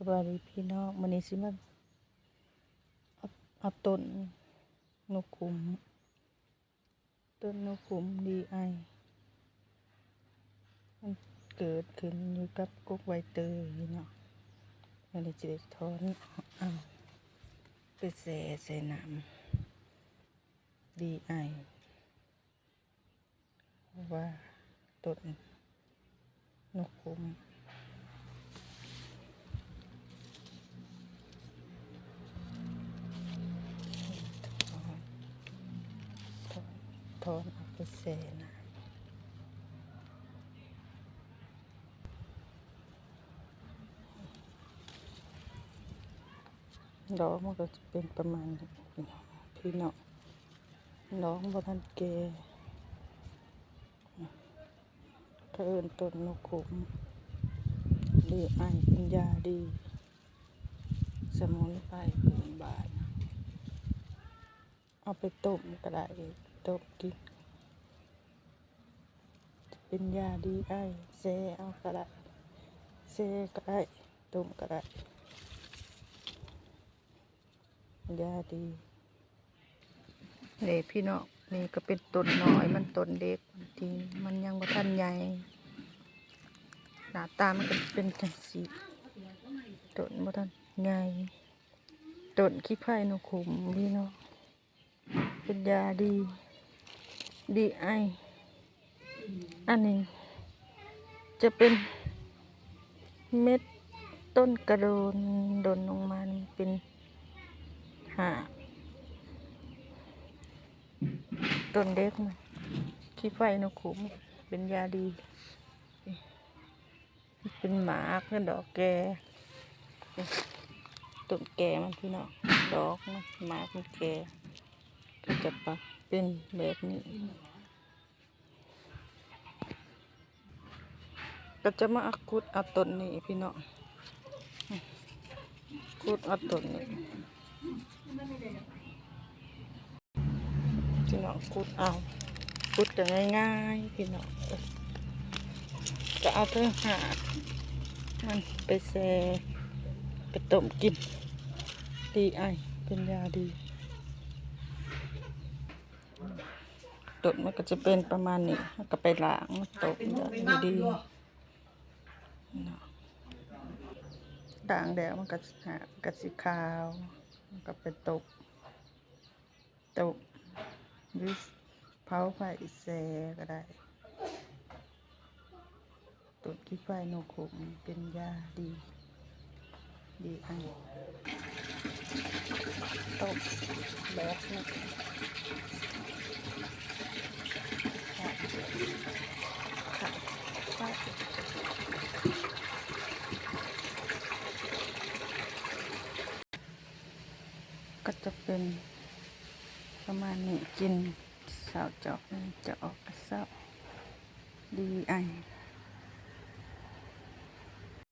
สบายดีพี่น้องมันนี้สิมาเอาเอาต้นนกขุม ต้นนกขุมดีไอมันเกิดขึ้นอยู่กับกกไวเตยเนาะมันจะได้ถอนเอาไปแส่ใส่น้ำดีไอว่าต้นนกขุม ถอน ถอนเอาไปเสนะดอกมันก็จะเป็นประมาณนี้พี่น้องดอกบ่ทันแก่ถ้าเอินต้นนกขุมดีไอเป็นยาดี สมุนไพรพื้นบ้าน เอาไปต้มก็ได้ ต้มกิเป็นยาดีไอเซเอาก็ได้เซก็ได้ต้มก็ได้ยาดีนี่พี่น้องนี่ก็เป็นต้นน้อยมันต้นเด็กทีมันยังบ่ทันใหญ่หน้าตามันก็เป็นจังสีต้นบ่ทันใหญ่ต้นขี้ไผ่นกขุมพี่น้องเป็นยาดี ดีไออันนี้ จะเป็นเม็ดต้นกระโดนโดนลงมานเป็นหาต้นเด็กมันขี้ไฟนกขุมเป็นยาดี เป็นหมากเป็นดอกแกต้นแกมันพี่น้องดอกมันหมากมันแกก็จะปรับเป็นแบบนี้ ก็จะมาคุดเอาต้นนี้พี่น้องคุดเอาต้นนี้พี่น้องคุดเอาคุดจะง่ายๆพี่น้องก็เอาเท่าหามันไปแช่ไปต้มกินดีไอเป็นยาดีต้นมันก็จะเป็นประมาณนี้ก็ไปล้างมันตกยาดี ด่างแล้วมันก็หากระสีขาวมันก็ไปตก ตกหรือเผาไฟแซก็ได้ต้นขี้ไฟนกขุมเป็นยาดี ดีอันต้มแบบนี้ ก็จะเป็นประมาณนี้กินสาวเจาะจะออกกระเซาดีไอ